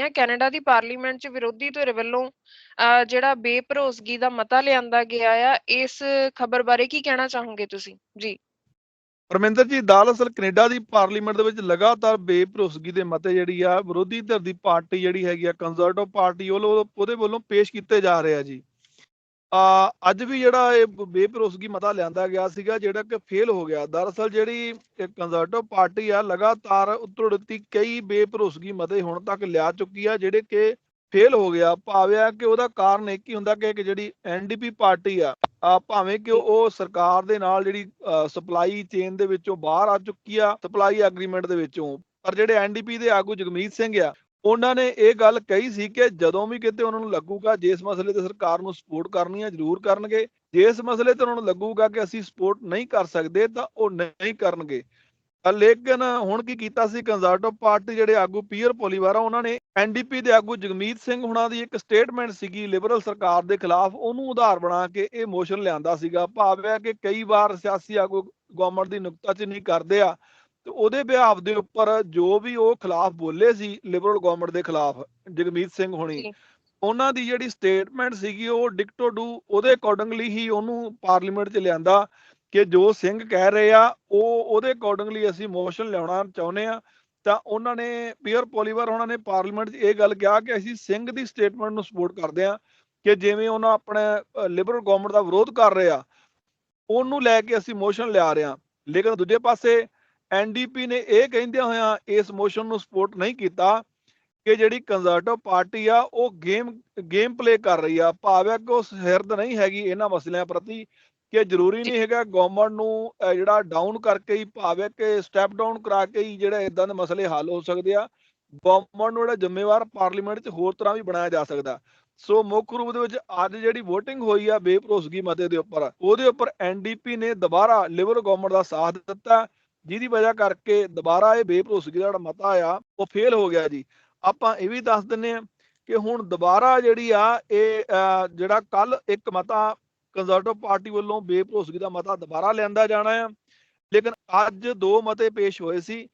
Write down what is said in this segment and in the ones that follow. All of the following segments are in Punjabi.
ਆ, ਕੈਨੇਡਾ ਦੀ ਪਾਰਲੀਮੈਂਟ 'ਚ ਵਿਰੋਧੀ ਧਿਰ ਵੱਲੋਂ ਜਿਹੜਾ ਬੇਭਰੋਸਗੀ ਦਾ ਮਤਾ ਲਿਆਂਦਾ ਗਿਆ ਆ, ਇਸ ਖਬਰ ਬਾਰੇ ਕੀ ਕਹਿਣਾ ਚਾਹੋਗੇ ਤੁਸੀਂ? ਜੀ। ਪਰਮਿੰਦਰ ਜੀ, ਦਰਅਸਲ ਕੈਨੇਡਾ ਦੀ ਪਾਰਲੀਮੈਂਟ ਦੇ ਵਿੱਚ ਲਗਾਤਾਰ ਬੇਭਰੋਸਗੀ ਦੇ ਮਤੇ ਜਿਹੜੀ ਆ, ਵਿਰੋਧੀ ਧਿਰ ਦੀ ਪਾਰਟੀ ਜਿਹੜੀ ਹੈਗੀ ਆ ਕੰਜ਼ਰਵੇਟਿਵ ਪਾਰਟੀ ਵੱਲੋਂ ਉਹਦੇ ਵੱਲੋਂ ਪੇਸ਼ ਕੀਤੇ ਜਾ ਰਹੇ ਆ ਜੀ। ਆ ਅੱਜ ਵੀ ਜਿਹੜਾ ਇਹ ਬੇਭਰੋਸਗੀ ਮਤਾ ਲਿਆਂਦਾ ਗਿਆ ਸੀਗਾ, ਜਿਹੜਾ ਕਿ ਫੇਲ ਹੋ ਗਿਆ। ਦਰਅਸਲ ਜਿਹੜੀ ਕੰਜ਼ਰਵੇਟਿਵ ਪਾਰਟੀ ਆ, ਲਗਾਤਾਰ ਉੱਤਰੜਤੀ ਕਈ ਬੇਭਰੋਸਗੀ ਮਤੇ ਹੁਣ ਤੱਕ ਲਿਆ ਚੁੱਕੀ ਆ, ਜਿਹੜੇ ਕਿ ਫੇਲ ਹੋ ਗਿਆ। ਭਾਵਿਆ ਕਿ ਉਹਦਾ ਕਾਰਨ ਇੱਕ ਹੀ ਹੁੰਦਾ ਕਿ ਜਿਹੜੀ ਐਨਡੀਪੀ ਪਾਰਟੀ ਆ ਆ ਭਾਵੇਂ ਕਿ ਉਹ ਸਰਕਾਰ ਦੇ ਨਾਲ ਜਿਹੜੀ ਸਪਲਾਈ ਚੇਨ ਦੇ ਵਿੱਚੋਂ ਬਾਹਰ ਆ ਚੁੱਕੀ ਆ ਸਪਲਾਈ ਐਗਰੀਮੈਂਟ ਦੇ ਵਿੱਚੋਂ। ਪਰ ਜਿਹੜੇ ਐਨਡੀਪੀ ਦੇ ਆਗੂ ਜਗਮੀਤ ਸਿੰਘ ਆ ਉਹਨਾਂ ਨੇ ਇਹ ਗੱਲ ਕਹੀ ਸੀ ਕਿ ਜਦੋਂ ਵੀ ਕਿਤੇ ਉਹਨਾਂ ਨੂੰ ਲੱਗੂਗਾ ਜਿਸ ਮਸਲੇ ਤੇ ਸਰਕਾਰ ਨੂੰ ਸਪੋਰਟ ਕਰਨੀ ਆ, ਜ਼ਰੂਰ ਕਰਨਗੇ। ਜਿਸ ਮਸਲੇ ਤੇ ਉਹਨਾਂ ਨੂੰ ਲੱਗੂਗਾ ਕਿ ਅਸੀਂ ਸਪੋਰਟ ਨਹੀਂ ਕਰ ਸਕਦੇ, ਤਾਂ ਉਹ ਨਹੀਂ ਕਰਨਗੇ। ਲੇਕਿਨ ਹੁਣ ਕੀ ਕੀਤਾ ਸੀ ਕੰਜ਼ਰਵੇਟਿਵ ਪਾਰਟੀ ਜਿਹੜੇ ਆਗੂ ਪੀਅਰ ਪੋਲੀਵਾਰਾ ਉਹਨਾਂ ਨੇ ਐਨਡੀਪੀ ਦੇ ਆਗੂ ਜਗਮੀਤ ਸਿੰਘ ਹੁਣਾਂ ਦੀ ਇੱਕ ਸਟੇਟਮੈਂਟ ਸੀਗੀ ਲਿਬਰਲ ਸਰਕਾਰ ਦੇ ਖਿਲਾਫ। ਉਹਨੂੰ ਉਧਾਰ ਬਣਾ ਕੇ ਇਹ ਮੋਸ਼ਨ ਲਿਆਂਦਾ ਸੀਗਾ। ਭਾਵ ਹੈ ਕਿ ਕਈ ਵਾਰ ਸਿਆਸੀ ਆਗੂ ਗਵਰਨਮੈਂਟ ਦੀ ਨਿਕਤਾ ਚ ਨਹੀਂ ਕਰਦੇ ਆ। ਤੇ ਉਹਦੇ ਬਿਹਾਫ ਦੇ ਉੱਪਰ ਜੋ ਵੀ ਉਹ ਖਿਲਾਫ ਬੋਲੇ ਸੀ ਲਿਬਰਲ ਗਵਰਨਮੈਂਟ ਦੇ ਖਿਲਾਫ ਜਗਮੀਤ ਸਿੰਘ ਹੁਣੀ। ਉਹਨਾਂ ਦੀ ਜਿਹੜੀ ਸਟੇਟਮੈਂਟ ਸੀਗੀ ਉਹ ਡਿਕਟੋ ਡੂ ਉਹਦੇ ਅਕੋਰਡਿੰਗਲੀ ਹੀ ਉਹਨੂੰ ਪਾਰਲੀਮੈਂਟ 'ਚ ਲਿਆਂਦਾ ਕਿ ਜੋ ਸਿੰਘ ਕਹਿ ਰਹੇ ਆ ਉਹ ਉਹਦੇ ਅਕੋਰਡਿੰਗਲੀ ਅਸੀਂ ਮੋਸ਼ਨ ਲਿਆਉਣਾ ਚਾਹੁੰਦੇ ਆ ਤਾਂ ਉਹਨਾਂ ਨੇ ਪੀਅਰ ਪੋਲੀਵਰ ਉਹਨਾਂ ਨੇ ਪਾਰਲੀਮੈਂਟ 'ਚ ਇਹ ਗੱਲ ਕਿਹਾ ਕਿ ਅਸੀਂ ਸਿੰਘ ਦੀ ਸਟੇਟਮੈਂਟ ਨੂੰ ਸਪੋਰਟ ਕਰਦੇ ਆ ਕਿ ਜਿਵੇਂ ਉਹਨਾਂ ਆਪਣੇ ਲਿਬਰਲ ਗਵਰਨਮੈਂਟ ਦਾ ਵਿਰੋਧ ਕਰ ਰਹੇ ਆ ਉਹਨੂੰ ਲੈ ਕੇ ਅਸੀਂ ਮੋਸ਼ਨ ਲਿਆ ਰਹੇ ਆ ਲੇਕਿਨ ਦੂਜੇ ਪਾਸੇ ਐਨਡੀਪੀ ਨੇ ਇਹ ਕਹਿੰਦਿਆਂ ਹੋਇਆਂ ਇਸ ਮੋਸ਼ਨ ਨੂੰ ਸਪੋਰਟ ਨਹੀਂ ਕੀਤਾ ਕਿ ਜਿਹੜੀ ਕੰਜ਼ਰਵੇਟਿਵ ਪਾਰਟੀ ਆ, ਉਹ ਗੇਮ ਗੇਮ ਪਲੇ ਕਰ ਰਹੀ ਆ। ਭਾਵ ਕਿ ਉਹ ਹਿਰਦ ਨਹੀਂ ਹੈਗੀ ਇਹਨਾਂ ਮਸਲਿਆਂ ਪ੍ਰਤੀ ਕਿ ਜ਼ਰੂਰੀ ਨਹੀਂ ਹੈਗਾ ਗਵਰਨਮੈਂਟ ਨੂੰ ਜਿਹੜਾ ਡਾਊਨ ਕਰਕੇ ਹੀ, ਭਾਵ ਕਿ ਸਟੈਪ ਡਾਊਨ ਕਰਾ ਕੇ ਹੀ ਜਿਹੜੇ ਇਦਾਂ ਦੇ ਮਸਲੇ ਹੱਲ ਹੋ ਸਕਦੇ ਆ ਗਵਰਨਮੈਂਟ ਨੂੰ ਜਿਹੜਾ ਜ਼ਿੰਮੇਵਾਰ ਪਾਰਲੀਮੈਂਟ 'ਚ ਹੋਰ ਤਰ੍ਹਾਂ ਵੀ ਬਣਾਇਆ ਜਾ ਸਕਦਾ। ਸੋ ਮੁੱਖ ਰੂਪ ਦੇ ਵਿੱਚ ਅੱਜ ਜਿਹੜੀ VOTING ਹੋਈ ਆ ਬੇਭਰੋਸਗੀ ਮਤੇ ਦੇ ਉੱਪਰ, ਉਹਦੇ ਉੱਪਰ ਐਨਡੀਪੀ ਨੇ ਦੁਬਾਰਾ ਲਿਬਰਲ ਗਵਰਨਮੈਂਟ ਦਾ ਸਾਥ ਦਿੱਤਾ। ਜਿਹਦੀ ਵਜ੍ਹਾ ਕਰਕੇ ਦੁਬਾਰਾ ਇਹ ਬੇਭਰੋਸਗੀ ਦਾ ਜਿਹੜਾ ਮਤਾ ਆ ਉਹ ਫੇਲ ਹੋ ਗਿਆ ਜੀ। ਆਪਾਂ ਇਹ ਵੀ ਦੱਸ ਦਿੰਨੇ ਆ ਕਿ ਹੁਣ ਦੁਬਾਰਾ ਜਿਹੜੀ ਆ, ਇਹ ਜਿਹੜਾ ਕੱਲ ਇੱਕ ਮਤਾ ਕੰਜ਼ਰਵੇਟਿਵ ਪਾਰਟੀ ਵੱਲੋਂ ਬੇਭਰੋਸਗੀ ਦਾ ਮਤਾ ਦੁਬਾਰਾ ਲਿਆਂਦਾ ਜਾਣਾ ਆ, ਲੇਕਿਨ ਅੱਜ ਦੋ ਮਤੇ ਪੇਸ਼ ਹੋਏ ਸੀ,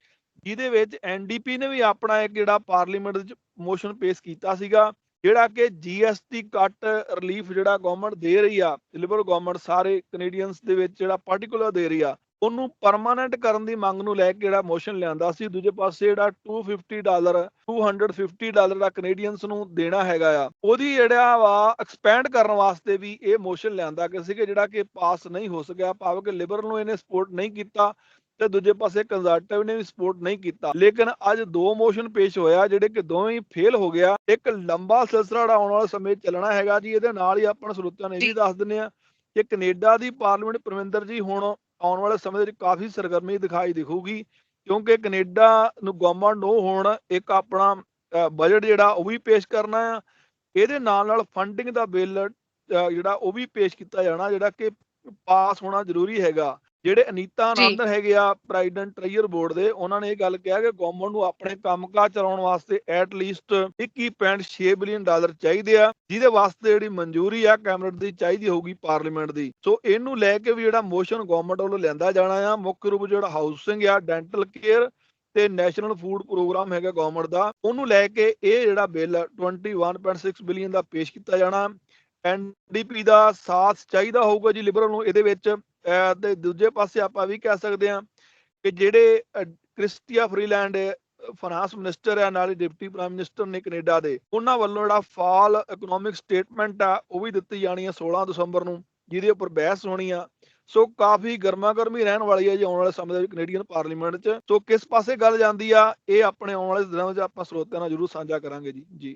ਜਿਹਦੇ ਵਿੱਚ ਐਨਡੀਪੀ ਨੇ ਵੀ ਆਪਣਾ ਇੱਕ ਜਿਹੜਾ ਪਾਰਲੀਮੈਂਟ ਵਿੱਚ ਮੋਸ਼ਨ ਪੇਸ਼ ਕੀਤਾ ਸੀਗਾ, ਜਿਹੜਾ ਕਿ ਜੀਐਸਟੀ ਕੱਟ ਰਿਲੀਫ ਜਿਹੜਾ ਗਵਰਨਮੈਂਟ ਦੇ ਰਹੀ ਆ ਲਿਬਰਲ ਗਵਰਨਮੈਂਟ ਸਾਰੇ ਕੈਨੇਡੀਅਨਸ ਦੇ ਵਿੱਚ ਜਿਹੜਾ ਪਾਰਟਿਕੂਲਰ ਦੇ ਰਹੀ ਆ ਉਹਨੂੰ ਪਰਮਾਨੈਂਟ ਕਰਨ ਦੀ ਮੰਗ ਨੂੰ ਲੈ ਕੇ ਜਿਹੜਾ ਮੋਸ਼ਨ ਲਿਆਂਦਾ ਸੀ ਦੂਜੇ ਪਾਸੇ ਜਿਹੜਾ 250 ਡਾਲਰ 250 ਡਾਲਰ ਦਾ ਕੈਨੇਡੀਅਨਸ ਨੂੰ ਦੇਣਾ ਹੈਗਾ ਆ। ਉਹਦੀ ਜਿਹੜਾ ਵਾ ਐਕਸਪੈਂਡ ਕਰਨ ਵਾਸਤੇ ਵੀ ਇਹ ਮੋਸ਼ਨ ਲਿਆਂਦਾ ਕਿ ਸੀਗਾ ਜਿਹੜਾ ਕਿ ਪਾਸ ਨਹੀਂ ਹੋ ਸਕਿਆ ਭਾਵੇਂ ਕਿ ਲਿਬਰਲ ਨੂੰ ਇਹਨੇ ਸਪੋਰਟ ਨਹੀਂ ਕੀਤਾ ਤੇ ਦੂਜੇ ਪਾਸੇ ਕੰਜ਼ਰਵੇਟਿਵ ਨੇ ਵੀ ਸਪੋਰਟ ਨਹੀਂ ਕੀਤਾ। ਲੇਕਿਨ ਅੱਜ ਦੋ ਮੋਸ਼ਨ ਪੇਸ਼ ਹੋਇਆ ਜਿਹੜੇ ਕਿ ਦੋਵੇਂ ਹੀ ਫੇਲ ਹੋ ਗਿਆ। ਇੱਕ ਲੰਬਾ ਸਿਲਸਿਲਾ ਜਿਹੜਾ ਆਉਣ ਵਾਲੇ ਸਮੇਂ ਚੱਲਣਾ ਹੈਗਾ ਜੀ ਇਹਦੇ ਨਾਲ ਹੀ ਆਪਾਂ ਸਰੋਤਿਆਂ ਨੇ। ਇਹ ਵੀ ਦੱਸ ਦਿੰਨੇ ਆ ਕਿ ਕੈਨੇਡਾ ਦੀ ਪਾਰਲੀਮੈਂਟ ਪਰਮਿੰਦਰ ਜੀ ਹੁਣ ਆਉਣ ਵਾਲੇ ਸਮੇਂ ਦੇ ਵਿੱਚ ਕਾਫੀ ਸਰਗਰਮੀ ਦਿਖਾਈ ਦਿਖੂਗੀ, ਕਿਉਂਕਿ ਕੈਨੇਡਾ ਨੂੰ ਗਵਰਨਮੈਂਟ ਨੂੰ ਹੁਣ ਇੱਕ ਆਪਣਾ ਬਜਟ ਜਿਹੜਾ ਉਹ ਵੀ ਪੇਸ਼ ਕਰਨਾ ਆ, ਇਹਦੇ ਨਾਲ ਨਾਲ ਫੰਡਿੰਗ ਦਾ ਬਿੱਲ ਜਿਹੜਾ ਉਹ ਵੀ ਪੇਸ਼ ਕੀਤਾ ਜਾਣਾ, ਜਿਹੜਾ ਕਿ ਪਾਸ ਹੋਣਾ ਜ਼ਰੂਰੀ ਹੈਗਾ। ਜਿਹੜੇ ਅਨੀਤਾ। ਆਨੰਦ ਹੈਗੇ ਆ ਪ੍ਰੈਜ਼ੀਡੈਂਟ ਟ੍ਰੇਜਰ ਬੋਰਡ ਦੇ ਉਹਨਾਂ ਨੇ ਇਹ ਗੱਲ ਕਿਹਾ ਕਿ ਗਵਰਨਮੈਂਟ ਨੂੰ ਆਪਣੇ ਕੰਮਕਾਜ ਚਲਾਉਣ ਵਾਸਤੇ ਐਟ ਲੀਸਟ 21.6 ਬਿਲੀਅਨ ਡਾਲਰ ਚਾਹੀਦੇ ਆ ਜਿਹਦੇ ਵਾਸਤੇ ਜਿਹੜੀ ਮਨਜ਼ੂਰੀ ਆ ਕੈਬਨਿਟ ਦੀ ਚਾਹੀਦੀ ਹੋਊਗੀ ਪਾਰਲੀਮੈਂਟ ਦੀ। ਸੋ ਇਹਨੂੰ ਲੈ ਕੇ ਵੀ ਜਿਹੜਾ ਮੋਸ਼ਨ ਗਵਰਨਮੈਂਟ ਵੱਲੋਂ ਲਿਆਂਦਾ ਜਾਣਾ ਆ ਮੁੱਖ ਰੂਪ ਜਿਹੜਾ ਹਾਊਸਿੰਗ ਆ ਡੈਂਟਲ ਕੇਅਰ ਤੇ ਨੈਸ਼ਨਲ ਫੂਡ ਪ੍ਰੋਗਰਾਮ ਹੈਗਾ ਗਵਰਨਮੈਂਟ ਦਾ ਉਹਨੂੰ ਲੈ ਕੇ ਇਹ ਜਿਹੜਾ ਬਿੱਲ 21.6 ਬਿਲੀਅਨ ਦਾ ਪੇਸ਼ ਕੀਤਾ ਜਾਣਾ। ਐਨਡੀਪੀ ਦਾ ਸਾਥ ਚਾਹੀਦਾ ਹੋਊਗਾ ਜੀ ਲਿਬਰਲ ਨੂੰ ਇਹਦੇ ਵਿੱਚ। ਤੇ ਦੂਜੇ ਪਾਸੇ ਆਪਾਂ ਵੀ ਕਹਿ ਸਕਦੇ ਹਾਂ ਕਿ ਜਿਹੜੇ ਕ੍ਰਿਸਟੀਆ ਫਰੀਲੈਂਡ ਫਾਈਨਾਂਸ ਮਿਨਿਸਟਰ ਆ, ਨਾਲੇ ਡਿਪਟੀ ਪ੍ਰਾਈਮ ਮਿਨਿਸਟਰ ਨੇ ਕੈਨੇਡਾ ਦੇ, ਉਹਨਾਂ ਵੱਲੋਂ ਜਿਹੜਾ ਫਾਲ ਇਕਨੋਮਿਕ ਸਟੇਟਮੈਂਟ ਆ, ਉਹ ਵੀ ਦਿੱਤੀ ਜਾਣੀ ਆ 16 ਦਸੰਬਰ ਨੂੰ, ਜਿਹਦੇ ਉੱਪਰ ਬਹਿਸ ਹੋਣੀ ਆ। ਸੋ ਕਾਫੀ ਗਰਮਾ ਗਰਮੀ ਰਹਿਣ ਵਾਲੀ ਹੈ ਜੀ ਆਉਣ ਵਾਲੇ ਸਮੇਂ ਦੇ ਵਿੱਚ ਕੈਨੇਡੀਅਨ ਪਾਰਲੀਮੈਂਟ 'ਚ। ਸੋ ਕਿਸ ਪਾਸੇ ਗੱਲ ਜਾਂਦੀ ਆ, ਇਹ ਆਪਣੇ ਆਉਣ ਵਾਲੇ ਦਿਨਾਂ ਵਿੱਚ ਆਪਾਂ ਸਰੋਤਿਆਂ ਨਾਲ ਜਰੂਰ ਸਾਂਝਾ ਕਰਾਂਗੇ ਜੀ। ਜੀ।